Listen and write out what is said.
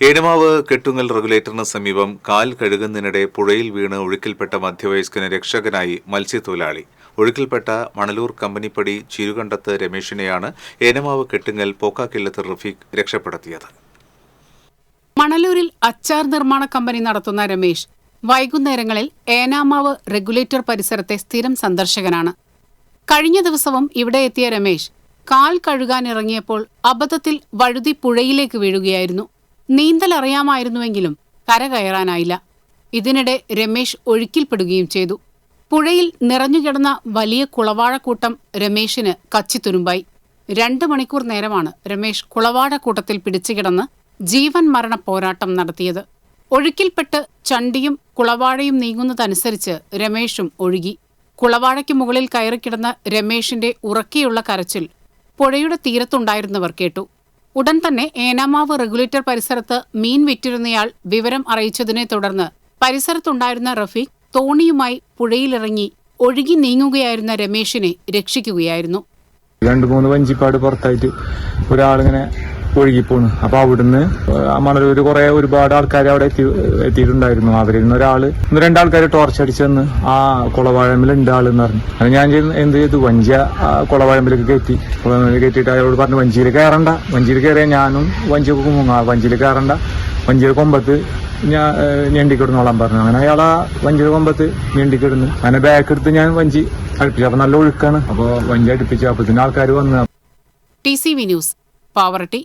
ഏനമാവ് കെട്ടുങ്ങൽ റെഗുലേറ്ററിന് സമീപം കാൽ കഴുകുന്നതിനിടെ പുഴയിൽ വീണ് ഒഴുക്കിൽപ്പെട്ട മധ്യവയസ്കന് രക്ഷകനായി മത്സ്യത്തൊഴിലാളി. ഒഴുക്കിൽപ്പെട്ട മണലൂർ കമ്പനിപ്പടി ചിരുകണ്ടത്ത് രമേശിനെയാണ് ഏനമാവ് കെട്ടുങ്ങൽ പോക്കാക്കില്ലത്ത് റഫീഖ് രക്ഷപ്പെടുത്തിയത്. മണലൂരിൽ അച്ചാർ നിർമ്മാണ കമ്പനി നടത്തുന്ന രമേശ് വൈകുന്നേരങ്ങളിൽ ഏനാമാവ് റെഗുലേറ്റർ പരിസരത്തെ സ്ഥിരം സന്ദർശകനാണ്. കഴിഞ്ഞ ദിവസവും ഇവിടെ എത്തിയ രമേശ് കാൽ കഴുകാനിറങ്ങിയപ്പോൾ അബദ്ധത്തിൽ വഴുതി പുഴയിലേക്ക് വീഴുകയായിരുന്നു. നീന്തൽ അറിയാമായിരുന്നുവെങ്കിലും കര കയറാനായില്ല. ഇതിനിടെ രമേശ് ഒഴുക്കിൽപ്പെടുകയും ചെയ്തു. പുഴയിൽ നിറഞ്ഞുകിടന്ന വലിയ കുളവാഴക്കൂട്ടം രമേശിന് കച്ചിത്തുരുമ്പായി. രണ്ട് മണിക്കൂർ നേരമാണ് രമേശ് കുളവാഴക്കൂട്ടത്തിൽ പിടിച്ചുകിടന്ന് ജീവൻ മരണ പോരാട്ടം നടത്തിയത്. ഒഴുക്കിൽപ്പെട്ട് ചണ്ടിയും കുളവാഴയും നീങ്ങുന്നതനുസരിച്ച് രമേശും ഒഴുകി. കുളവാഴയ്ക്ക് മുകളിൽ കയറിക്കിടന്ന രമേശിന്റെ ഉറക്കെയുള്ള കരച്ചിൽ പുഴയുടെ തീരത്തുണ്ടായിരുന്നവർ കേട്ടു. ഉടൻ തന്നെ ഏനാമാവ് റെഗുലേറ്റർ പരിസരത്ത് മീൻ വിറ്റിരുന്നയാൾ വിവരം അറിയിച്ചതിനെ തുടർന്ന് പരിസരത്തുണ്ടായിരുന്ന റഫീഖ് തോണിയുമായി പുഴയിലിറങ്ങി ഒഴുകി നീങ്ങുകയായിരുന്ന രമേശിനെ രക്ഷിക്കുകയായിരുന്നു. രണ്ട് മൂന്ന് വഞ്ചിപ്പാട് പുറത്തായിട്ട് ഒരാളിങ്ങനെ ഒഴുകിപ്പോണ് അപ്പൊ അവിടുന്ന് മണലൂര് കുറെ ഒരുപാട് ആൾക്കാർ അവിടെ എത്തി എത്തിയിട്ടുണ്ടായിരുന്നു. അവരിൽ നിന്ന് ഒരാൾ ഒന്ന് രണ്ടാൾക്കാർ ടോർച്ച് അടിച്ചു വന്ന് ആ കുളവാഴമ്പിൽ ഉണ്ട് ആളെന്ന് പറഞ്ഞു. അത് ഞാൻ എന്ത് ചെയ്തു? വഞ്ചി കുളവാഴമ്പിലേക്ക് കയറ്റി. കുളവാഴമ്പിൽ കയറ്റിയിട്ട് അയാളോട് പറഞ്ഞു വഞ്ചിയിൽ കയറണ്ട വഞ്ചിയിൽ കയറിയാൽ ഞാനും വഞ്ചിയൊക്കെ മുങ്ങാ വഞ്ചിയിൽ കയറണ്ട വഞ്ചിയുടെ കൊമ്പത്ത് ഞാൻ ഞെണ്ടിക്കിടുന്നോളാൻ പറഞ്ഞു. അങ്ങനെ അയാൾ ആ വഞ്ചിയുടെ കൊമ്പത്ത് ഞെണ്ടിക്കിടുന്നു. അങ്ങനെ ബാക്ക് എടുത്ത് ഞാൻ വഞ്ചി അടുപ്പിച്ചു. അപ്പൊ നല്ല ഒഴുക്കാണ്. അപ്പൊ വഞ്ചി അടുപ്പിച്ചു. അപ്പത്തിന് ആൾക്കാർ വന്ന്. T C V news Pavaratty.